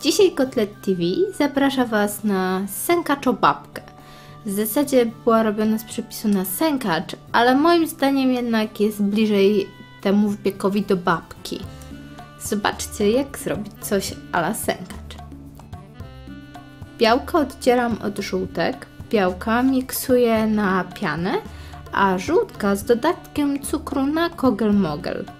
Dzisiaj Kotlet TV zaprasza Was na sękaczo babkę. W zasadzie była robiona z przepisu na sękacz, ale moim zdaniem jednak jest bliżej temu wbiegowi do babki. Zobaczcie, jak zrobić coś ala sękacz. Białka oddzielam od żółtek, białka miksuję na pianę, a żółtka z dodatkiem cukru na kogel-mogel.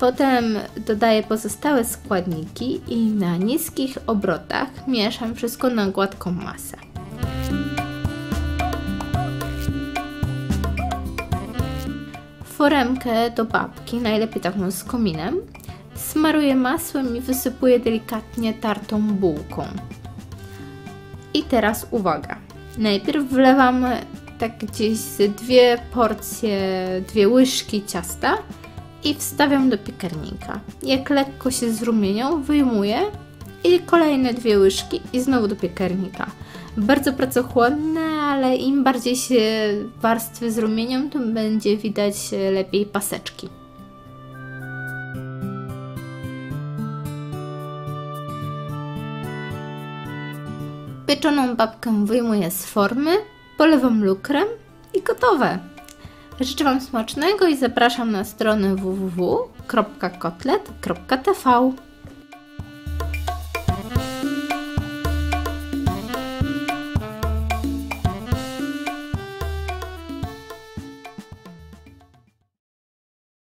Potem dodaję pozostałe składniki i na niskich obrotach mieszam wszystko na gładką masę. Foremkę do babki, najlepiej taką z kominem, smaruję masłem i wysypuję delikatnie tartą bułką. I teraz uwaga. Najpierw wlewam tak gdzieś dwie porcje, dwie łyżki ciasta i wstawiam do piekarnika. Jak lekko się zrumienią, wyjmuję i kolejne dwie łyżki i znowu do piekarnika. Bardzo pracochłonne, ale im bardziej się warstwy zrumienią, tym będzie widać lepiej paseczki. Pieczoną babkę wyjmuję z formy, polewam lukrem i gotowe. Życzę Wam smacznego i zapraszam na stronę www.kotlet.tv.